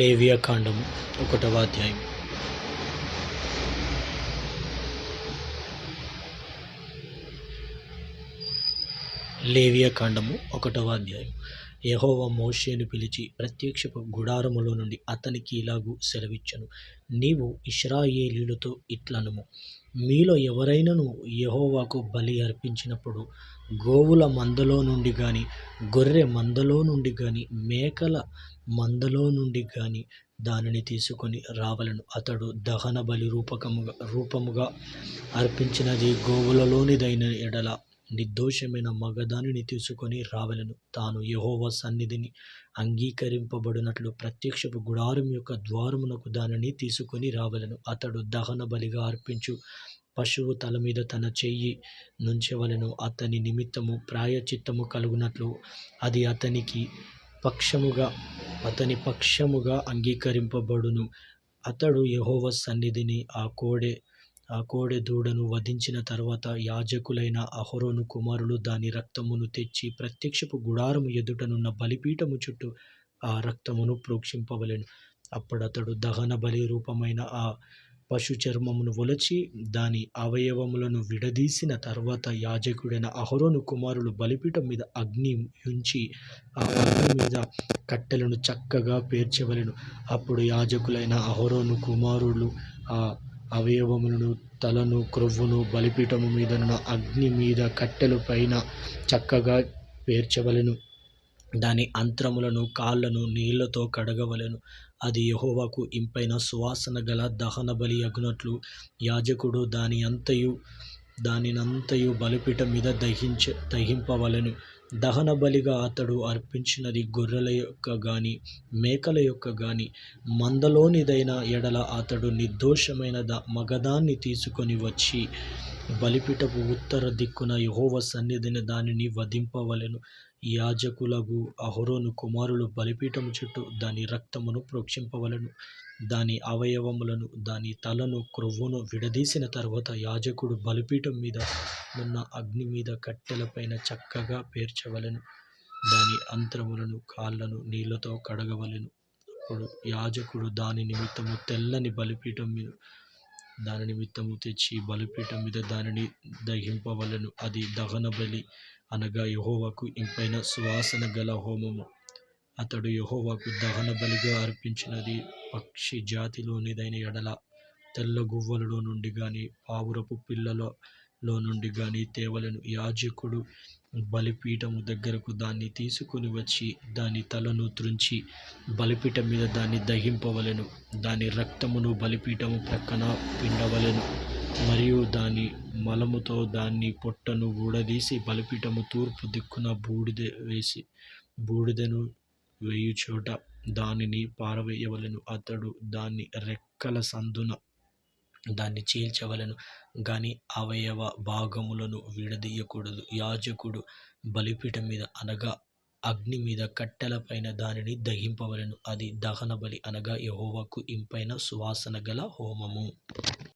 లేవియకాండము ఒకటవ అధ్యాయం లేవియకాండము ఒకటవ అధ్యాయం యెహోవా మోషేను పిలిచి ప్రత్యక్షపు గుడారములో నుండి అతనికి ఇలాగూ సెలవిచ్చను నీవు ఇస్రాయేలీలతో ఇట్లనము మీలో ఎవరైనను యెహోవాకు బలి అర్పించినప్పుడు గోవుల మందలో నుండి కానీ గొర్రె మందలో నుండి కానీ మేకల మందలో నుండి కానీ దానిని తీసుకొని రావలను. అతడు దహన బలి రూపకముగా రూపముగా అర్పించినది గోవులలోనిదైన ఎడల. నిర్దోషమైన మగదానిని తీసుకొని రావలను. తాను యహోవ సన్నిధిని అంగీకరింపబడినట్లు ప్రత్యక్షపు గుడారం యొక్క ద్వారమునకు దానిని తీసుకొని రావలను. అతడు దహన బలిగా అర్పించు. పశువు తల మీద తన చెయ్యి నుంచవలను. అతని నిమిత్తము ప్రాయచిత్తము కలుగునట్లు అది అతనికి పక్షముగా అతని పక్షముగా అంగీకరింపబడును. అతడు యహోవ సన్నిధిని ఆ కోడె ఆ కోడె దూడను వధించిన తర్వాత యాజకులైన అహరోను కుమారులు దాని రక్తమును తెచ్చి ప్రత్యక్షపు గుడారము ఎదుటనున్న బలిపీఠము చుట్టూ ఆ రక్తమును ప్రోక్షింపవలెను. అప్పుడతడు దహన బలి రూపమైన ఆ పశు చర్మమును ఒలచి దాని అవయవములను విడదీసిన తర్వాత యాజకుడైన అహరోను కుమారులు బలిపీఠం మీద అగ్ని ఉంచి ఆ అగ్ని మీద కట్టెలను చక్కగా పేర్చవలెను. అప్పుడు యాజకులైన అహరోను కుమారులు ఆ అవయవములను తలను క్రొవ్వును బలిపీఠము మీదనున్న అగ్ని మీద కట్టెల పైన చక్కగా పేర్చవలెను. దాని అంత్రములను కాళ్ళను నీళ్ళతో కడగవలెను. అది యహోవాకు ఇంపైన సువాసన గల దహన బలి అగునట్లు యాజకుడు దాని అంతయు దానినంతయు బలిపీఠం మీద దహించ దహింపవలెను. దహనబలిగా అతడు అర్పించినది గొర్రెల యొక్క గాని మేకల యొక్క గాని. మందలోనిదైన ఎడల అతడు నిర్దోషమైన ద మగదాన్ని తీసుకొని వచ్చి బలిపీఠపు ఉత్తర దిక్కున యహోవ సన్నిధిని దానిని వధింపవలెను. యాజకులగు అహరోను కుమారులు బలిపీఠము చుట్టూ దాని రక్తమును ప్రోక్షింపవలెను. దాని అవయవములను దాని తలను క్రొవ్వును విడదీసిన తర్వాత యాజకుడు బలిపీఠం మీద ఉన్న అగ్ని మీద కట్టెల పైన చక్కగా పేర్చవలెను. దాని అంత్రములను కాళ్ళను నీళ్ళతో కడగవలెను. అప్పుడు యాజకుడు దాని నిమిత్తము తెల్లని బలిపీఠం మీద దాని నిమిత్తము తెచ్చి బలిపీఠం మీద దానిని దహింపవలను. అది దహన బలి అనగా యహోవాకు ఇంపైన సువాసన గల హోమము. అతడు యహోవాకు దహన బలిగా అర్పించినది పక్షి జాతిలోనిదైన ఎడల తెల్ల గువ్వలలో నుండి కానీ పావురపు లో నుండి గాని తేవలను యాజకుడు బలిపీఠము దగ్గరకు దాన్ని తీసుకొని వచ్చి దాని తలను త్రుంచి బలిపీఠం మీద దాన్ని దహింపవలెను. దాని రక్తమును బలిపీఠము ప్రక్కన పిండవలెను. మరియు దాని మలముతో దాన్ని పొట్టను ఊడదీసి బలిపీఠము తూర్పు దిక్కున బూడిద వేసి బూడిదను వేయుచోట దానిని పారవేయవలెను. అతడు దాన్ని రెక్కల సందున దాన్ని చీల్చవలెను. గాని అవయవ భాగములను విడదీయకూడదు. యాజకుడు బలిపీఠం మీద అనగా అగ్ని మీద కట్టెల పైన దానిని దహింపవలెను. అది దహన బలి అనగా యెహోవాకు ఇంపైన సువాసన గల హోమము.